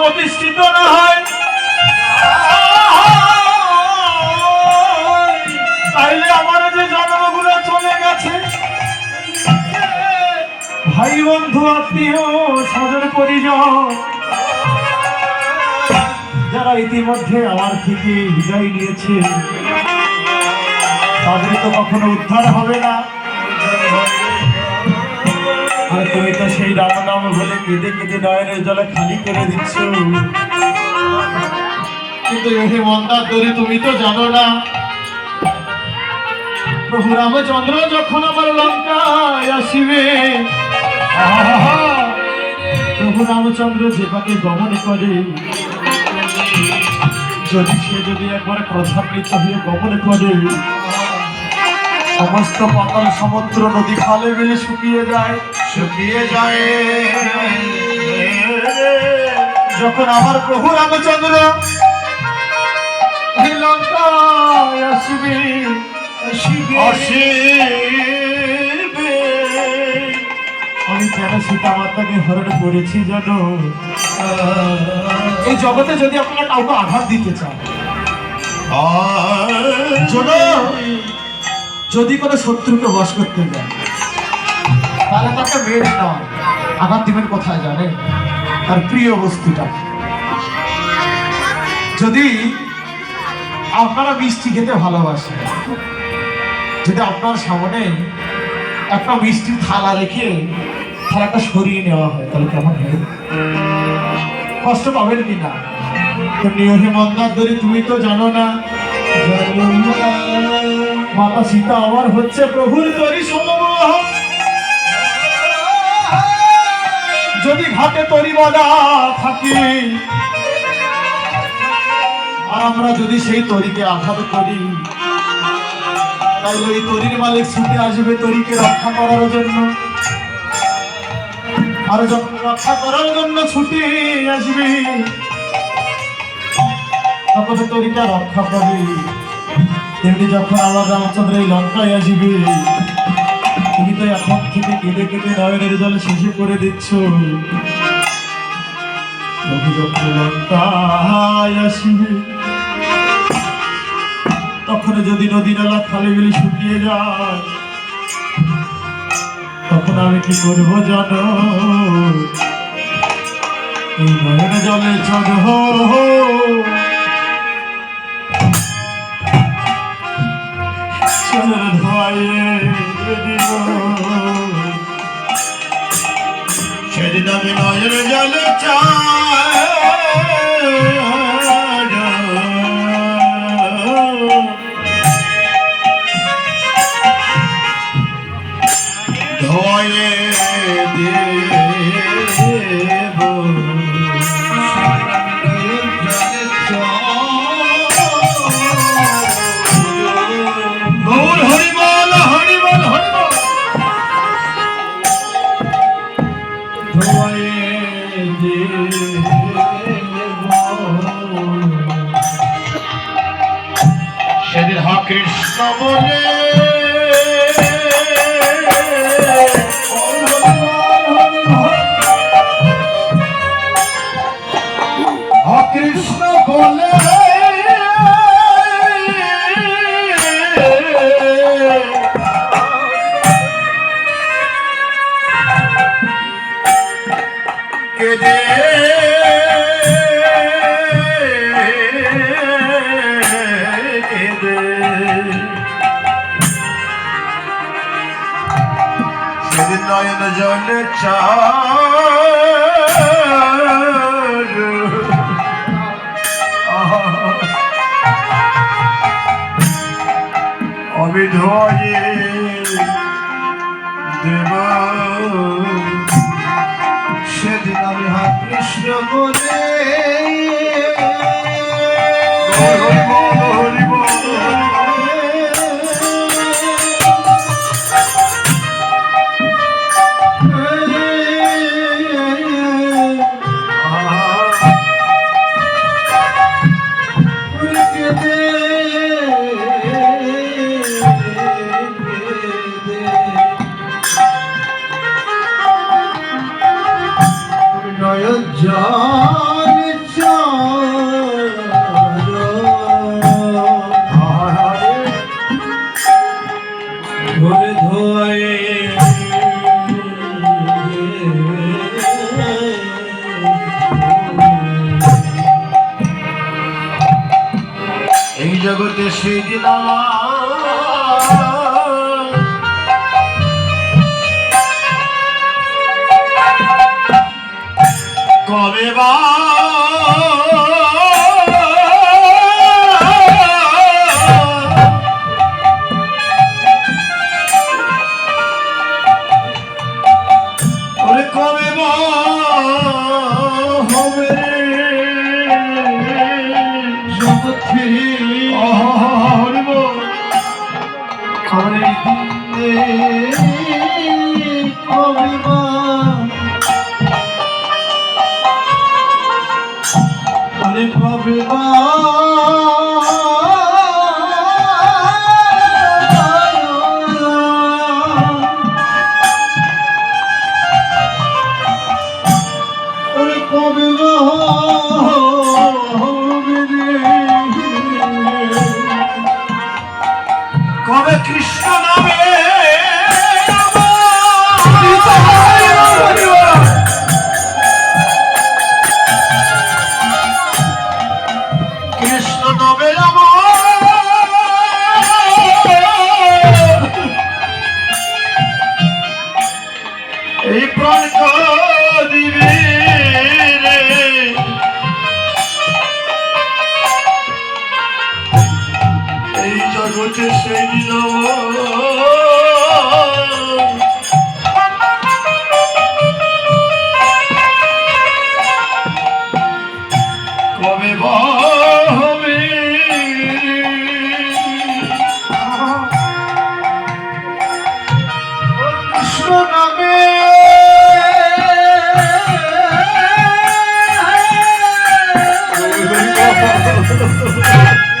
প্রতিষ্ঠিত না হয়। তাইলে আমার যে জন্মগুলো চলে গেছে ভাই বন্ধু আত্মীয় স্বজন পরিজন, যারা ইতিমধ্যে আমার থেকে বিদায় নিয়েছে, তাদের তো কখনো উদ্ধার হবে না। তুমি তো সেই রাম নাম বলে কেঁদে কেঁদে নয়নের জলে খালি করে দিচ্ছ। কিন্তু হে মন্দার দরি তুমি তো জানো না। প্রভু রামচন্দ্র যখন আমার লঙ্কায় আসিবে প্রভু রামচন্দ্র যেভাবে গমন করে, যদি সে যদি একবার ক্রধান্বিত হয়ে গমন করে, সমস্ত পাতাল সমুদ্র নদী খালে বেলে শুকিয়ে যায়। শুকিয়ে যায়। যখন আমার প্রভু রামচন্দ্র আসিবে আসিবে। আমি কেন সীতা মাতাকে হরণ করেছি জানো? এই জগতে যদি আপনারা কাউকে আঘাত দিতে চান যদি কোনো শত্রুকে বশ করতে যান তাহলে তাকে মেরে নয় আঘাত দিবেন কোথায় জানেন? তার প্রিয় বস্তুটা। যদি আপনারা মিষ্টি খেতে ভালোবাসেন, যদি আপনার সামনে একটা মিষ্টির থালা রেখে থালাটা সরিয়ে নেওয়া হয়, তাহলে কেমন হয়? কষ্ট পাবেন কি না ওহে মন্দার তুমি তো জানো না। মাতা সীতা আমার হচ্ছে প্রভুর তরি সমবাহ যদি ঘাটে তরি বাঁধা থাকি, আর আমরা যদি সেই তরিকে আঘাত করি, তাইলে ওই তরির মালিক ছুটে আসবে তরিকে রক্ষা করার জন্য। আর যখন রক্ষা করার জন্য ছুটে আসবে, তখন তরিকা রক্ষা পাবে তেমনি যখন আমার রামচন্দ্র এই লঙ্কায় আসবে তুমি তো এখন থেকে কেঁদে কেঁদে নয়নের জল শেষে করে দিচ্ছ। তখন যদি নদী নালা খালে বিলে শুকিয়ে যায়, তখন আমি কি করব জানো? এই নয়ন জলে চড়হ চলের ধোয়াইয়ে হা কৃষ্ণ বলে কেদে নয়ন জলে চার দেব। সেদিন আমি হাত কৃষ্ণ বলে জল চোর। ধোয়ে এই জগতে সেদিন আমার খবরে কবে বা কবে কৃষ্ণ নামে। জগতে সেই কবে হবে কৃষ্ণ